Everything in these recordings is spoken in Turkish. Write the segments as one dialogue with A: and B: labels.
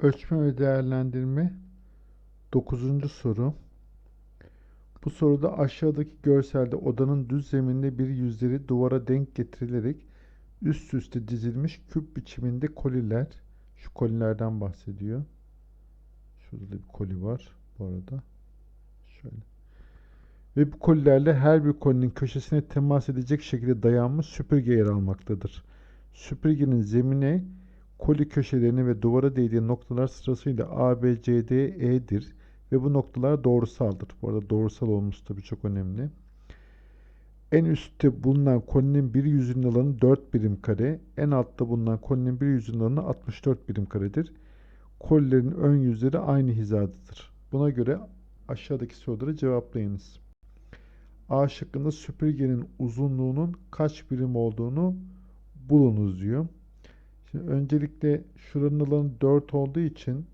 A: Ölçme ve değerlendirme 9. soru. Bu soruda aşağıdaki görselde odanın düz zeminde bir yüzleri duvara denk getirilerek üst üste dizilmiş küp biçiminde koliler, şu kolilerden bahsediyor. Şurada da bir koli var bu arada. Şöyle. Ve bu kolilerle her bir kolinin köşesine temas edecek şekilde dayanmış süpürge yer almaktadır. Süpürgenin zemine koli köşelerini ve duvara değdiği noktalar sırasıyla A, B, C, D, E'dir ve bu noktalar doğrusaldır. Bu arada doğrusal olması tabii çok önemli. En üstte bulunan koninin bir yüzünün alanı 4 birim kare, en altta bulunan koninin bir yüzünün alanı 64 birim karedir. Kolilerin ön yüzleri aynı hizadadır. Buna göre aşağıdaki soruları cevaplayınız. A şıkkında süpürgenin uzunluğunun kaç birim olduğunu bulunuz diyor. Şimdi öncelikle şuranın alanı 4 olduğu için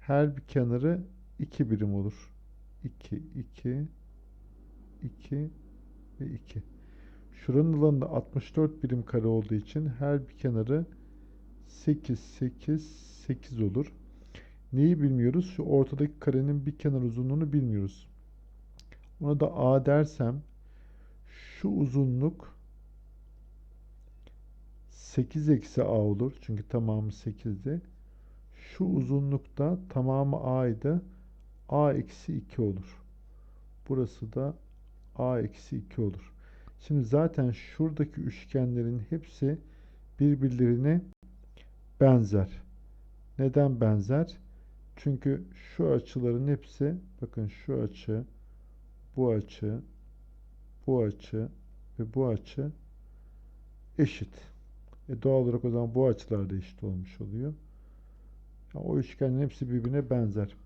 A: her bir kenarı 2 birim olur. 2, 2, 2 ve 2. Şuranın alanı da 64 birim kare olduğu için her bir kenarı 8, 8, 8 olur. Neyi bilmiyoruz? Şu ortadaki karenin bir kenar uzunluğunu bilmiyoruz. Ona da A dersem şu uzunluk 8 eksi A olur. Çünkü tamamı 8'di. Şu uzunlukta tamamı A'ydı. A eksi 2 olur. Burası da A eksi 2 olur. Şimdi zaten şuradaki üçgenlerin hepsi birbirlerine benzer. Neden benzer? Çünkü şu açıların hepsi bakın şu açı, bu açı, bu açı ve bu açı eşit. E doğal olarak o zaman bu açılar da eşit olmuş oluyor. Yani o üçgenin hepsi birbirine benzer.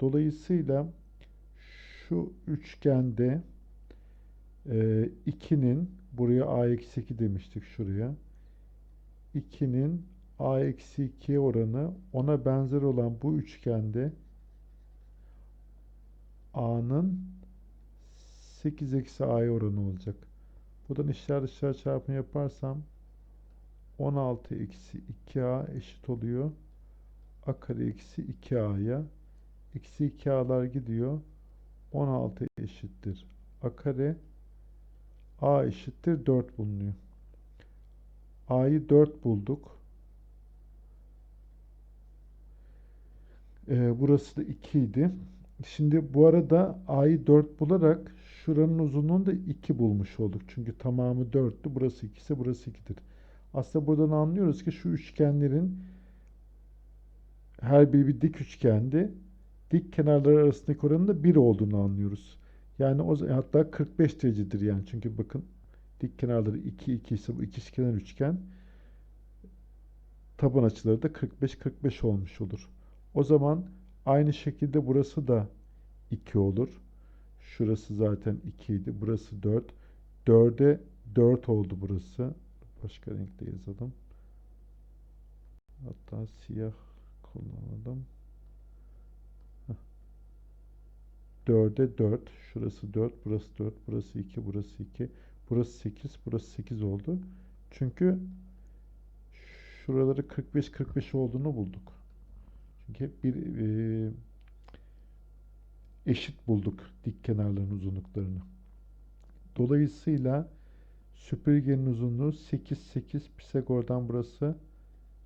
A: Dolayısıyla şu üçgende 2'nin e, buraya a eksi 2 demiştik şuraya. 2'nin a eksi 2 oranı ona benzer olan bu üçgende a'nın 8 eksi a'ya oranı olacak. Buradan işler dışarı çarpımı yaparsam 16 eksi 2a eşit oluyor. a kare eksi 2a'ya. Eksi 2a'lar gidiyor. 16 eşittir. a kare a eşittir 4 bulunuyor. a'yı 4 bulduk. Ee, burası da 2 idi. Şimdi bu arada a'yı 4 bularak şuranın uzunluğunu da 2 bulmuş olduk. Çünkü tamamı 4'tü. Burası 2 ise burası 2'dir. Aslında buradan anlıyoruz ki şu üçgenlerin her biri bir dik üçgendi. Dik kenarları arasındaki oranın da 1 olduğunu anlıyoruz. Yani o hatta 45 derecedir yani. Çünkü bakın dik kenarları 2 2 ise bu ikizkenar üçgen taban açıları da 45 45 olmuş olur. O zaman aynı şekilde burası da 2 olur. Şurası zaten 2 idi. Burası 4. 4'e 4 oldu burası. Başka renkte yazalım. Hatta siyah kullanalım. 4'e 4. Şurası 4, burası 4, burası 2, burası 2. Burası 8, burası 8 oldu. Çünkü şuraları 45-45 olduğunu bulduk. Çünkü bir e, eşit bulduk dik kenarların uzunluklarını. Dolayısıyla Süpürgenin uzunluğu 8 8 Pisagor'dan burası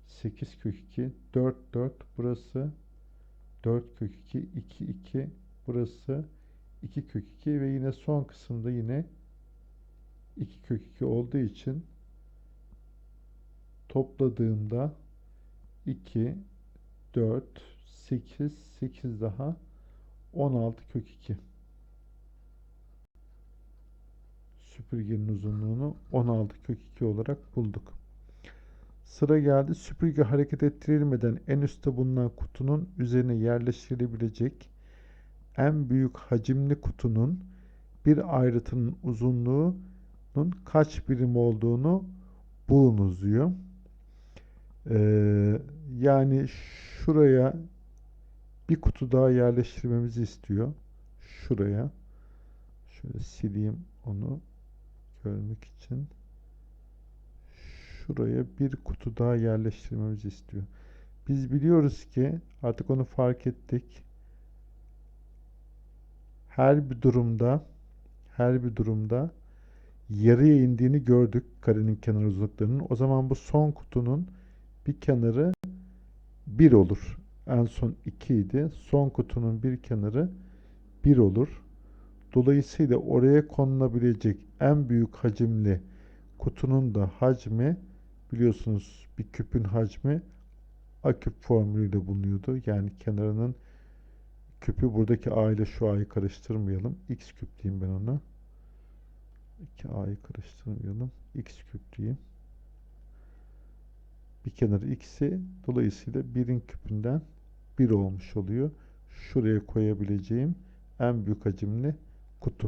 A: 8 kök 2 4 4 burası 4 kök 2 2 2 burası 2 kök 2 ve yine son kısımda yine 2 kök 2 olduğu için topladığımda 2 4 8 8 daha 16 kök 2 süpürgenin uzunluğunu 16 kök 2 olarak bulduk. Sıra geldi. Süpürge hareket ettirilmeden en üstte bulunan kutunun üzerine yerleştirilebilecek en büyük hacimli kutunun bir ayrıtının uzunluğunun kaç birim olduğunu bulunuz diyor. Ee, yani şuraya bir kutu daha yerleştirmemizi istiyor. Şuraya. Şöyle sileyim onu görmek için şuraya bir kutu daha yerleştirmemizi istiyor. Biz biliyoruz ki artık onu fark ettik. Her bir durumda her bir durumda yarıya indiğini gördük karenin kenar uzunluklarının. O zaman bu son kutunun bir kenarı 1 olur. En son 2 idi. Son kutunun bir kenarı 1 olur. Dolayısıyla oraya konulabilecek en büyük hacimli kutunun da hacmi biliyorsunuz bir küpün hacmi A küp formülüyle bulunuyordu. Yani kenarının küpü buradaki A ile şu A'yı karıştırmayalım. X küp diyeyim ben ona. 2A'yı karıştırmayalım. X küp diyeyim. Bir kenarı X'i dolayısıyla 1'in küpünden 1 olmuş oluyor. Şuraya koyabileceğim en büyük hacimli kutu.